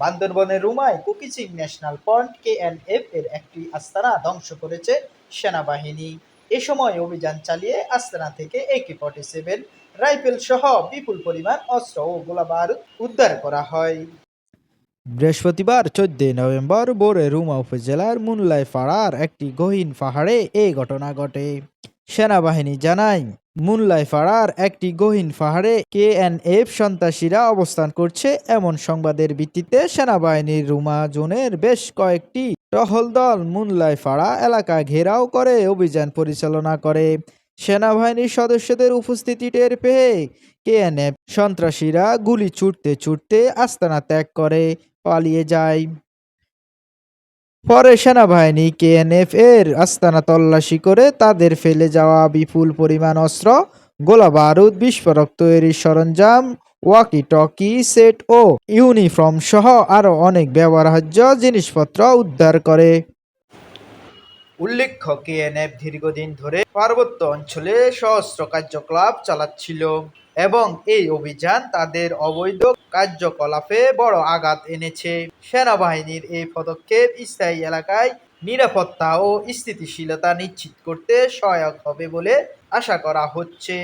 বান্দরবনের রুমায় কুকিচিং national point KNF এর একটি আস্তানা ধ্বংস করেছে সেনাবাহিনী। এ সময় অভিযান চালিয়ে আস্তানা থেকে একে ফর্টি সেভেন রাইফেল সহ বিপুল পরিমাণ অস্ত্র ও গোলাবারুদ উদ্ধার করা হয়। বৃহস্পতিবার চোদ্দই নভেম্বর ভোরে রুমা উপজেলার মুনলাই পাড়ার একটি গহীন পাহাড়ে এই ঘটনা ঘটে। সেনাবাহিনী জানায় মুনলাই পাড়ার একটি গহীন পাহাড়ে কেএনএফ সন্ত্রাসীরা অবস্থান করছে। এমন সংবাদের ভিত্তিতে সেনাবাহিনীর রুমা জোনের বেশ কয়েকটি টহল দল মুনলাই পাড়া এলাকা ঘেরাও করে অভিযান পরিচালনা করে। সেনাবাহিনীর সদস্যদের উপস্থিতি টের পেয়ে কেএনএফ সন্ত্রাসীরা গুলি ছুটতে ছুটতে আস্তানা ত্যাগ করে, পালিয়ে যায়। পরে সেনাবাহিনী কেএনএফ এর আস্তানা তল্লাশি করে তাদের ফেলে যাওয়া বিপুল পরিমাণ অস্ত্র, গোলা বারুদ, বিস্ফোরক তৈরির সরঞ্জাম ওয়াকি টকি সেট ও ইউনিফর্ম সহ আরও অনেক ব্যবহার্য জিনিসপত্র উদ্ধার করে। উল্লেখ্য, কেএনএফ দীর্ঘদিন ধরে পার্বত্য অঞ্চলে সহস্র কার্যকলাপ চালাচ্ছিল। এবং এই অভিযান তাদের অবৈধ কার্যকলাপে বড় আঘাত এনেছে। সেনাবাহিনীর এই পদক্ষেপ স্থায়ী এলাকায় নিরাপত্তা ও স্থিতিশীলতা নিশ্চিত করতে সহায়ক হবে বলে আশা করা হচ্ছে।